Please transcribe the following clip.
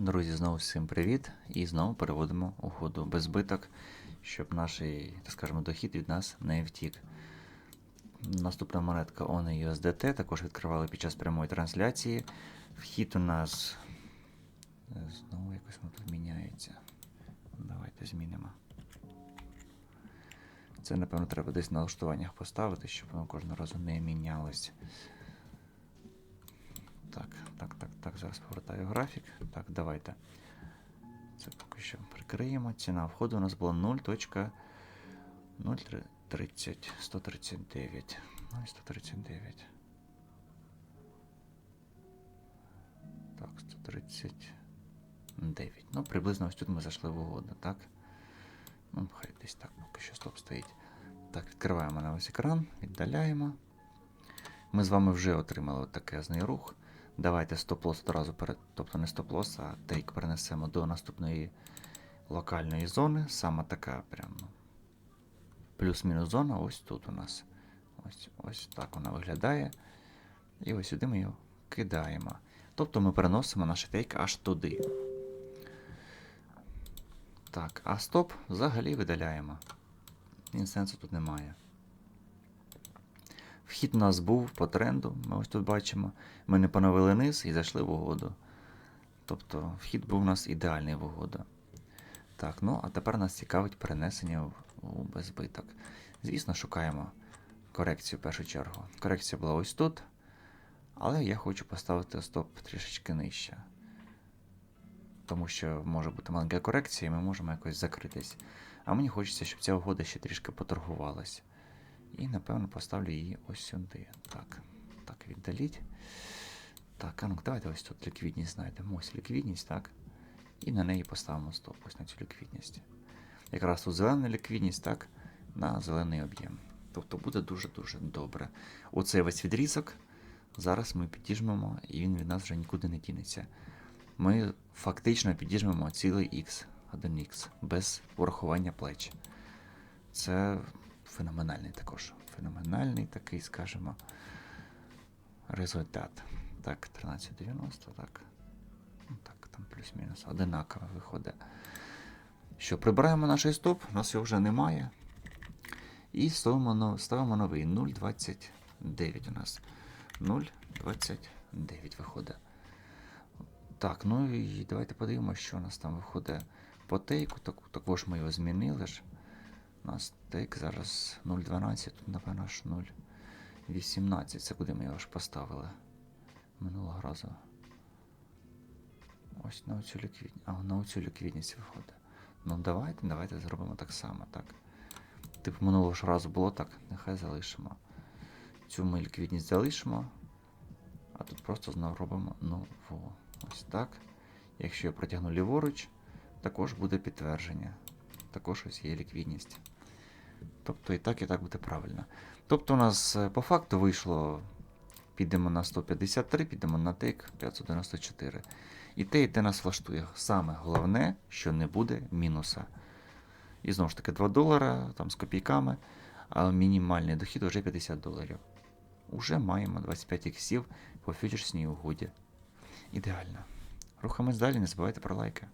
Друзі, знову всім привіт! І знову переводимо угоду без збиток, щоб наш, так скажемо, дохід від нас не втік. Наступна монетка ONE USDT, також відкривали під час прямої трансляції. Вхід у нас. е, Знову якось воно тут міняється. Давайте змінимо. Це, напевно, треба десь на налаштуваннях поставити, щоб воно кожного разу не мінялось. Так, зараз повертаю графік. Так, давайте. Це поки що прикриємо. Ціна входу у нас була 0.030, 139. Ну і 139. Так, 139. Ну, приблизно ось тут ми зайшли в угоду, так? Ну, хай десь так поки що стоп стоїть. Так, відкриваємо на весь екран, віддаляємо. Ми з вами вже отримали такезний рух. Давайте стоп-лос одразу перед, тобто не стоп-лос, а тейк перенесемо до наступної локальної зони. Саме така прям ну, плюс-мінус зона ось тут у нас. Ось, ось так вона виглядає. І ось сюди ми його кидаємо. Тобто ми переносимо наш тейк аж туди. Так, а стоп взагалі видаляємо. Він сенсу тут немає. Вхід у нас був по тренду, ми ось тут бачимо. Ми не поновили низ і зайшли в угоду. Тобто вхід був у нас ідеальний в угоду. Так, ну а тепер нас цікавить перенесення у безбиток. Звісно, шукаємо корекцію в першу чергу. Корекція була ось тут. Але я хочу поставити стоп трішечки нижче. Тому що може бути маленька корекція, і ми можемо якось закритись. А мені хочеться, щоб ця угода ще трішки поторгувалась. І, напевно, поставлю її ось сюди. Так, так, віддаліть. Так, а ну давайте ось тут ліквідність знайдемо. Ось ліквідність, так. І на неї поставимо стоп, ось на цю ліквідність. Якраз тут зелена ліквідність, так, на зелений об'єм. Тобто буде дуже-дуже добре. Оцей весь відрізок зараз ми підіжмемо, і він від нас вже нікуди не дінеться. Ми фактично підіжмемо цілий X, 1X, без урахування плеч. Це феноменальний також. Феноменальний такий, скажімо, результат. Так, 1390, так. Ну, Так, там плюс-мінус одинаково виходить. Що, прибираємо наш стоп, у нас його вже немає. І ставимо, ставимо новий 0,29 у нас. 0,29 виходить. Так, ну і давайте подивимося, що у нас там виходить по тейку. Так, також ми його змінили ж. У нас тейк зараз 0.12, тут, напевно, аж 0.18. Це куди ми його ж поставили минулого разу. Ось на оцю ліквідність. А, на оцю ліквідність виходить. Ну давайте, давайте зробимо так само, так. Типу минулого ж разу було так, нехай залишимо. Цю ми ліквідність залишимо. А тут просто знову робимо нову. Ось так. Якщо я протягну ліворуч, також буде підтвердження. Також ось є ліквідність. Тобто і так, і так буде правильно. Тобто у нас е, по факту вийшло. Підемо на 153, підемо на тейк 594. І те, і те нас влаштує. Саме головне, що не буде мінуса. І знову ж таки 2 долара там, з копійками, а мінімальний дохід вже 50 доларів. Уже маємо 25 іксів по фьючерсній угоді. Ідеально. Рухаємось далі, не забувайте про лайки.